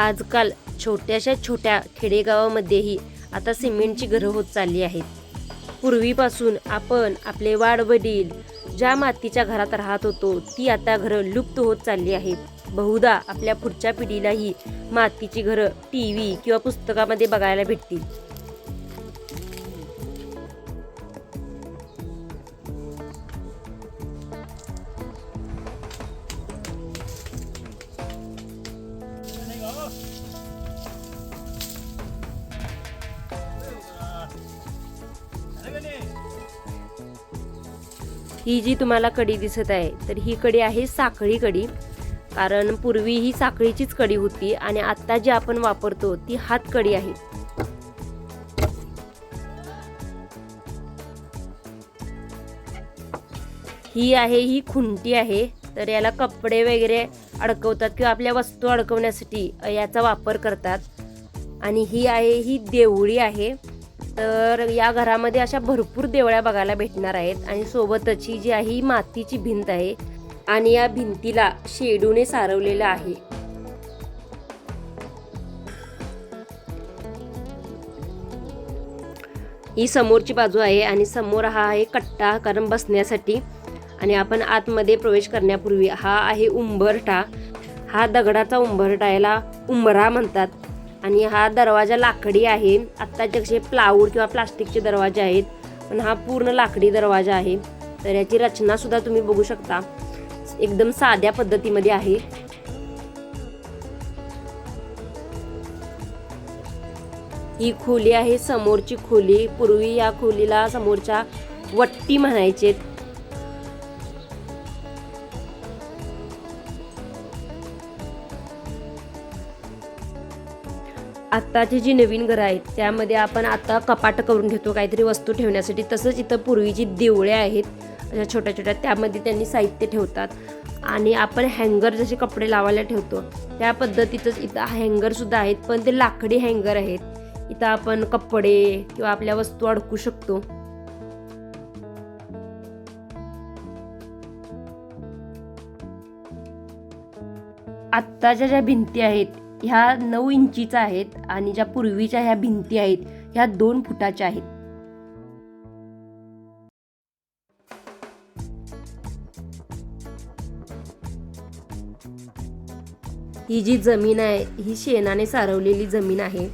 आजकाल छोट्याशा छोट्या खेडेगावामध्येही आता सिमेंटची घरं होत चालली आहेत. पूर्वीपासून आपण आपले वाडवडील ज्या मातीच्या घरात राहत होतो ती आता घरं लुप्त होत चालली आहेत. बहुधा आपल्या पुढच्या पिढीलाही मातीची घरं टी व्ही किंवा पुस्तकामध्ये बघायला भेटतील. ही जी तुम्हाला कडी दिसत आहे तर ही कडी आहे साखळी कडी. कारण पूर्वी ही साखळीचीच कडी होती आणि आत्ता जी आपण वापरतो ती हात कढी आहे. ही आहे ही खुंटी आहे. तर याला कपडे वगैरे अडकवतात किंवा आपल्या वस्तू अडकवण्यासाठी याचा वापर करतात. आणि ही आहे ही देवळी आहे. तर या घरामध्ये अशा भरपूर देवळ्या बघायला भेटणार आहेत आणि सोबतच ही जी आहे ही मातीची भिंत आहे आणि या भिंतीला शेडूने सारवलेलं आहे. ही समोरची बाजू आहे आणि समोर हा आहे कट्टा कारण बसण्यासाठी आणि आपण आतमध्ये प्रवेश करण्यापूर्वी हा आहे उंबरठा. हा दगडाचा उंबरठा याला उंबरा म्हणतात. आणि हा दरवाजा लाकडी आहे. आत्ता जसे प्लाऊड किंवा प्लास्टिकचे दरवाजे आहेत. पण हा पूर्ण लाकडी दरवाजा आहे. तर याची रचनासुद्धा तुम्ही बघू शकता. एकदम साध्या पद्धतीमध्ये आहे. ही खोली आहे समोरची खोली. पूर्वी या खोलीला समोरच्या वट्टी म्हणायचे आत्ताची जी नवीन घरं आहेत त्यामध्ये आपण आता कपाट करून घेतो काहीतरी वस्तू ठेवण्यासाठी. तसंच इथं पूर्वीची देवळे आहेत अशा छोट्या छोट्या त्यामध्ये त्यांनी साहित्य ठेवतात. आणि आपण हँगर जसे कपडे लावायला ठेवतो त्या पद्धतीतच इथं हँगरसुद्धा आहेत पण ते लाकडी हँगर आहेत. इथं आपण कपडे किंवा आपल्या वस्तू अडकू शकतो. आत्ताच्या ज्या भिंती आहेत ह्या नऊ इंचीच्या आहेत आणि ज्या पूर्वीच्या ह्या भिंती आहेत ह्या दोन फुटाच्या आहेत. ही जी जमीन आहे ही शेणाने सारवलेली जमीन आहे.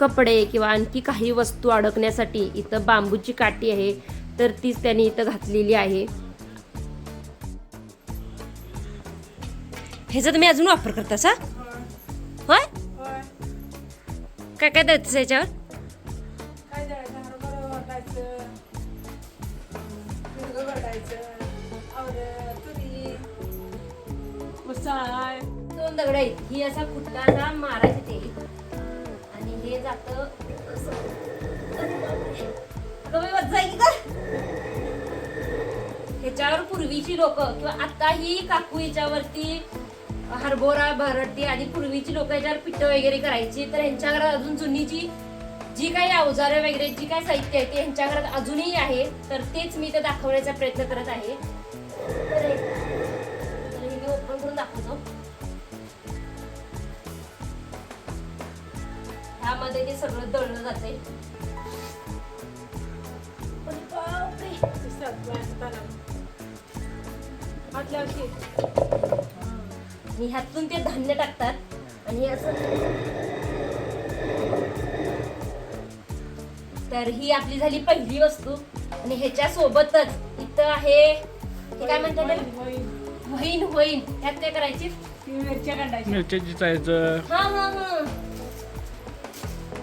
कपडे किंवा आणखी काही वस्तू अडकण्यासाठी इथं बांबूची काठी आहे तर तीच त्यांनी इथं घातलेली आहे. ह्याचा तुम्ही अजून वापर करता सा होय? काय काय द्यायचं याच्यावर? काय द्यायचं हरभरा वाटायचं वाटायचं तुरी उसाळ दोन दगड आहेत ही असा फुटकाचा मारायचे ते आणि हे जात ह्याच्यावर पूर्वीची लोक किंवा आता ही काकू याच्यावरती हरभोरा भरडती आणि पूर्वीची लोक याच्यावर पिठं वगैरे करायची. तर ह्यांच्या घरात अजून जुनी जी जी काही अवजारे वगैरे जी काही साहित्य आहे ते ह्यांच्या घरात अजूनही आहे. तर तेच मी ते दाखवण्याचा प्रयत्न करत आहे. तर मी ओपन करून दाखवतो. ह्यामध्ये ते सगळं दळलं जाते बापरे! वर्षी आणि ह्यातून ते धान्य टाकतात. आणि हे असं तर ही आपली झाली पहिली वस्तू. आणि ह्याच्या सोबतच इथं आहे हे काय म्हणतात? वहीन वहीन. ह्यात काय करायची? मिरच्या चायचं. हा हा हा.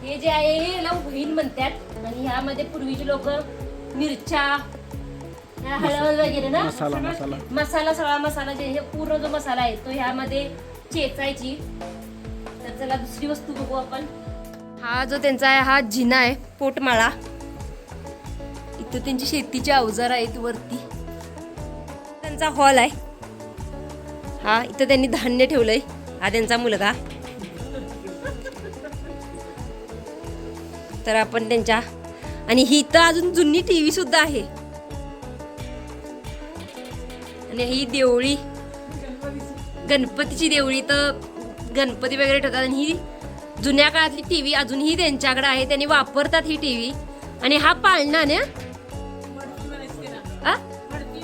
हे जे आहे हे याला वहीन म्हणतात. आणि ह्यामध्ये पूर्वीचे लोक मिरच्या हळद वगैरे ना? मसाला मसाला. मसाला सगळा मसाला जे हे पूर्ण जो मसाला आहे तो ह्यामध्ये चेचायची. तर चला दुसरी वस्तू बघू आपण. हा जो त्यांचा आहे हा जिना आहे पोटमाळा. इथं त्यांची शेतीची अवजार आहेत वरती. त्यांचा हॉल आहे. हा इथं त्यांनी धान्य ठेवलंय. हा त्यांचा मुलगा. तर आपण त्यांच्या आणि ही इथं अजून जुनी टीव्ही सुद्धा आहे. आणि ही देवळी गणपतीची देवळी तर गणपती वगैरे ठेवतात. आणि ही जुन्या काळातली टी व्ही अजूनही त्यांच्याकडे आहे. त्यांनी वापरतात ही टी व्ही आणि हा पाळणा ना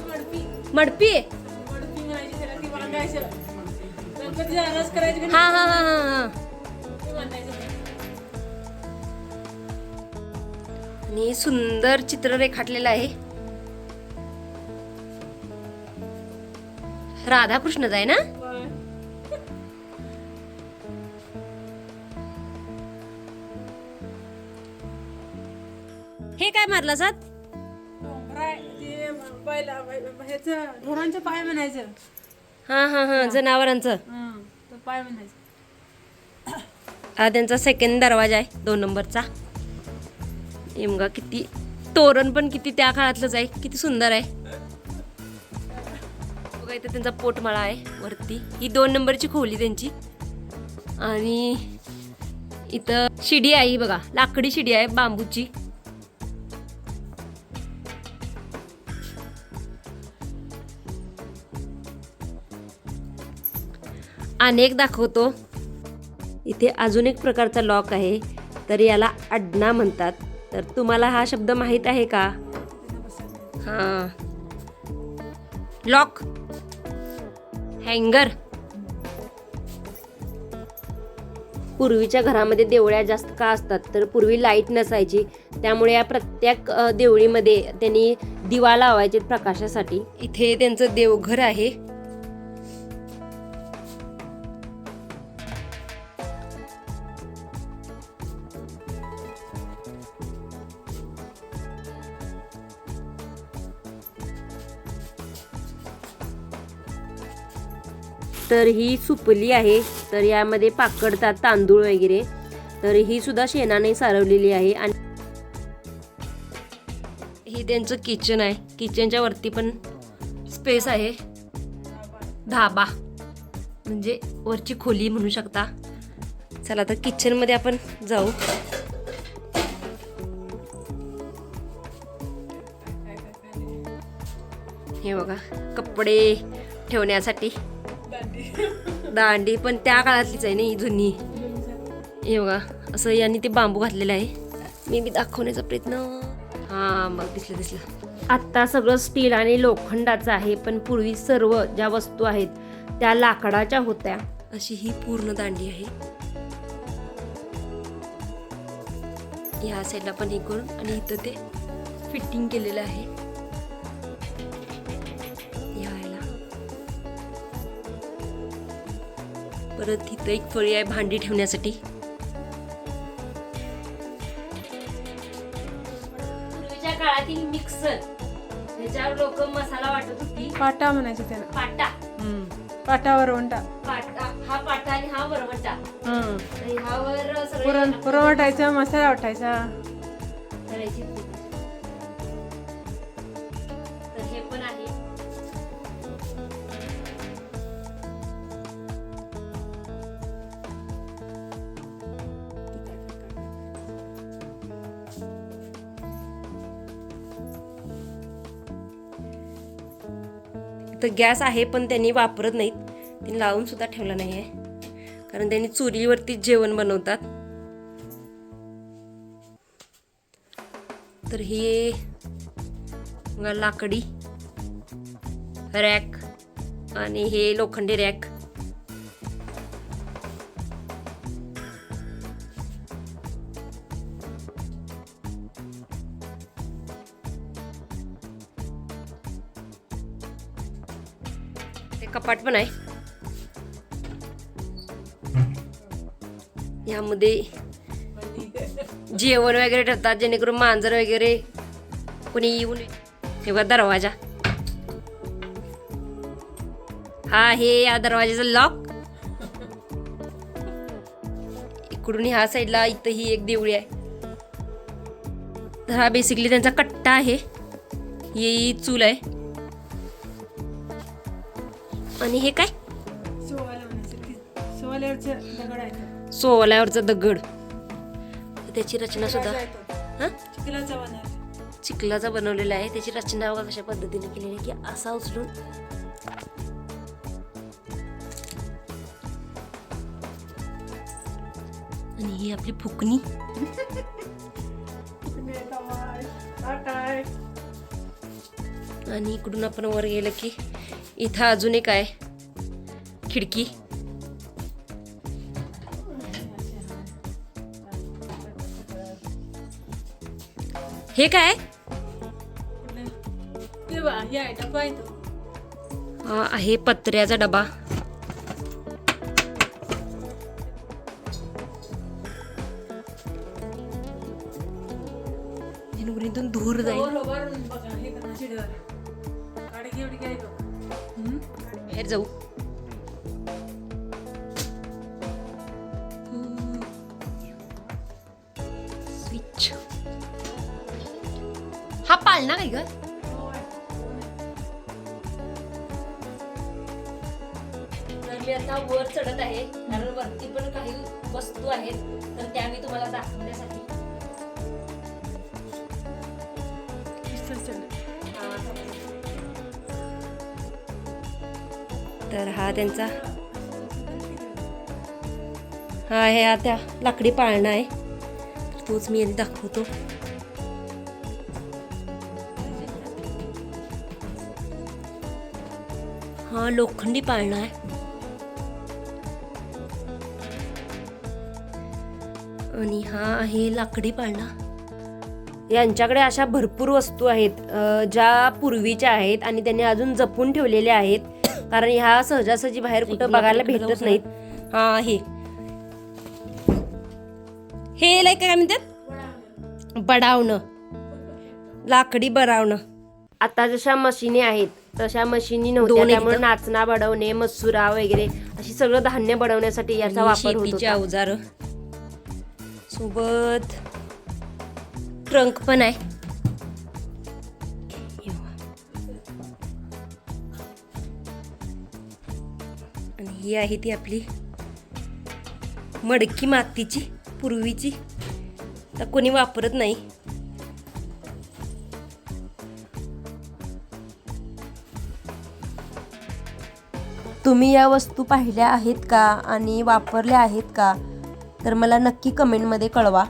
मडपी मडपी आहे. हा हा हा हा आणि सुंदर चित्र रेखाटलेलं आहे. राधाकृष्णच आहे ना. हे काय मारला जात? डोंगरा आहे, ते बैला ह्याचं ढोरांचं पाय म्हणायचं. हा हा हा जनावरांचं. हं, तो पाय म्हणायचं. हा त्यांचा सेकंड दरवाजा आहे दोन नंबरचा. नेमका किती तोरण पण किती त्या काळातलंच आहे किती सुंदर आहे. इथं त्यांचा पोटमाळा आहे वरती. ही दोन नंबरची खोली त्यांची. आणि इथं शिडी आहे ही बघा. लाकडी शिडी आहे बांबूची. अनेक दाखवतो. इथे अजून एक प्रकारचा लॉक आहे तर याला अडना म्हणतात. तर तुम्हाला हा शब्द माहीत आहे का? हां. लॉक. हँगर. पूर्वीच्या घरामध्ये देवळ्या जास्त का असतात तर पूर्वी लाइट नसायची. त्यामुळे या प्रत्येक देवळीमध्ये त्यांनी दिवा लावायचे प्रकाशासाठी. इथे त्यांचं देवघर आहे. तर ही सुपली आहे. तर यामध्ये पाकडतात तांदूळ वगैरे. तर ही सुद्धा शेणाने सारवलेली आहे आणि ही त्यांचं किचन आहे. किचनच्या वरती पण स्पेस आहे. धाबा. म्हणजे वरची खोली म्हणू शकता. चला तर किचनमध्ये आपण जाऊ. हे बघा कपडे ठेवण्यासाठी. दांडी पण त्या काळातलीच आहे ना ही जुनी. हे बघा असं यांनी ते बांबू घातलेलं आहे. मी बी दाखवण्याचा प्रयत्न. हा मग दिसलं दिसलं. आत्ता सगळं स्टील आणि लोखंडाचं आहे पण पूर्वी सर्व ज्या वस्तू आहेत त्या लाकडाच्या होत्या. अशी ही पूर्ण दांडी आहे. या साईडला पण हे करून आणि इथं ते फिटिंग केलेलं आहे. परत इथं एक फळी आहे भांडी ठेवण्यासाठी. पूर्वीच्या काळातील मिक्सर त्याच्यावर लोक मसाला वाटत होती. पाटा म्हणायचं त्याला. पाटा. पाटा हा पाटा आणि हा वरवटा. हं. ह्यावर सगळे पुरण पुरण वाटायचं मसाला वाटायचा. करायची तर गॅस आहे पण त्यांनी वापरत नाहीत. त्यांनी लावून सुद्धा ठेवला नाही आहे कारण त्यांनी चुलीवरतीच जेवण बनवतात. तर हे लाकडी रॅक आणि हे लोखंडी रॅक. ते पण आहे. यामध्ये जेवण वगैरे ठेवतात जेणेकरून मांजर वगैरे कोणी येऊन नये तेव्हा दरवाजा. हा आहे या दरवाजाचा लॉक इकडून ह्या साईडला इथं ही एक देवळी आहे. तर हा बेसिकली त्यांचा कट्टा आहे. ही चूल आहे. आणि हे काय? सोलावरचा दगड त्याची रचना सुद्धा. चिखलाचा बनवलेला आहे. त्याची रचना अशा कशा पद्धतीने केलेली आहे की असा उचलून. आणि ही आपली फुकणी. आणि इकडून आपण वर गेलं की इथं अजून एक आहे. खिडकी. हे काय? हे आहे हा पत्र्याचा डबा. धूर जाईल. बाहेर जाऊ. स्विच हा पाळणा काय ग. मी आता वर चढत आहे कारण वरती पण काही वस्तू आहेत तर त्या मी तुम्हाला दाखवण्यासाठी हा त्यांचा. हा हे हा त्या लाकडी पाळणा आहे. तोच मी आधी दाखवतो. हा लोखंडी पाळणा आहे. आणि हा आहे लाकडी पाळणा. यांच्याकडे अशा भरपूर वस्तू आहेत ज्या पूर्वीच्या आहेत आणि त्यांनी अजून जपून ठेवलेल्या आहेत. कारण ह्या सहजासहजी बाहेर कुठं बघायला भेटत नाहीत. हा हे. हे लाईक काय म्हणतात? बडावणं. लाकडी बरावणं. आता जशा मशिनी आहेत तशा मशिनी नव्हत्या. त्यामुळे. नाचना बडवणे मसुरा वगैरे अशी सगळं धान्य बनवण्यासाठी याचा वापर होता. अवजार. सोबत ट्रंक पण आहे. ही आहे ती आपली. मडकी मातीची पूर्वीची. तर कोणी वापरत नाही. तुम्ही या वस्तू पाहिल्या आहेत का आणि वापरल्या आहेत का? तर मला नक्की कमेंटमध्ये कळवा.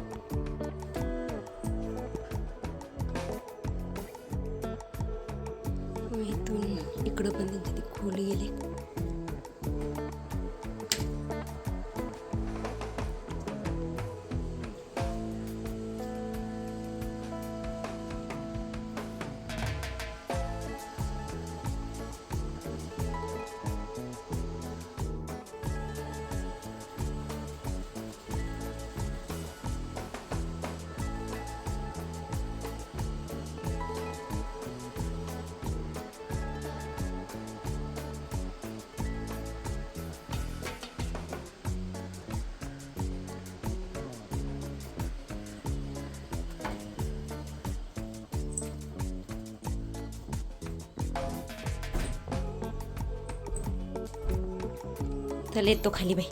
चल येतो खाली बाई.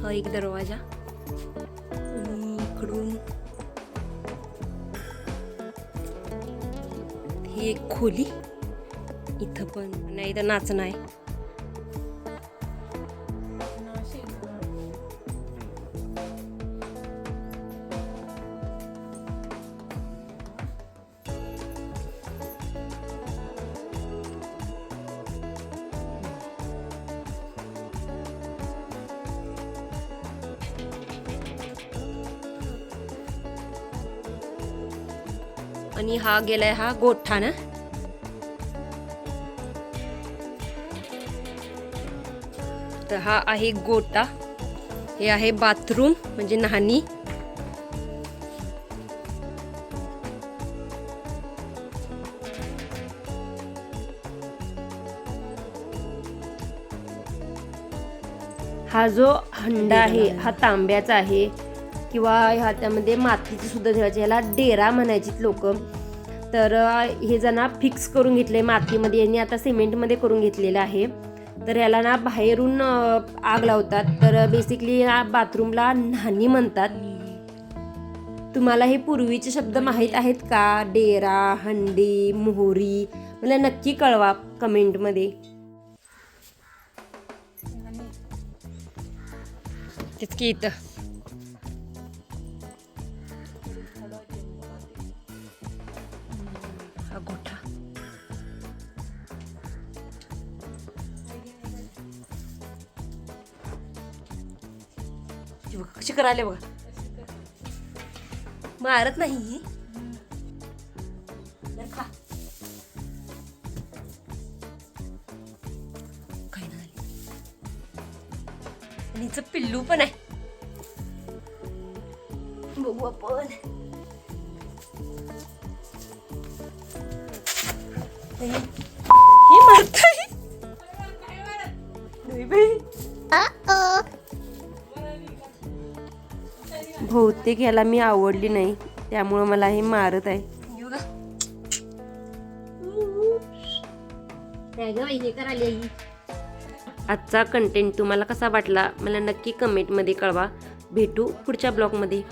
हा एक दरवाजा. आणि इकडून ही एक खोली. इथं पण नाही तर नाचणं आहे. आणि हा गेलाय हा गोठा ना तर हा आहे गोटा. हे आहे बाथरूम म्हणजे न्हाणी हा जो हंडा आहे हा तांब्याचा आहे. किंवा ह्या त्यामध्ये मातीची सुद्धा ठेवायची ह्याला डेरा म्हणायची लोक. तर हे जण फिक्स करून घेतले मातीमध्ये यांनी आता सिमेंटमध्ये करून घेतलेलं आहे. तर ह्याला ना बाहेरून आग लावतात. तर बेसिकली या बाथरूमला न्हाणी म्हणतात. तुम्हाला हे पूर्वीचे शब्द माहीत आहेत का? डेरा हंडी मोहरी मला नक्की कळवा कमेंटमध्ये. तेच की इथं. बघा बघा शिखर आले बघा. मारत नाही हिचं पिल्लू पण आहे. बघू आपण. ही मारत बहुतेक ह्याला मी आवडली नाही. त्यामुळं मला हे मारत आहे. आजचा कंटेंट तुम्हाला कसा वाटला? मला नक्की कमेंटमध्ये कळवा. भेटू पुढच्या ब्लॉगमध्ये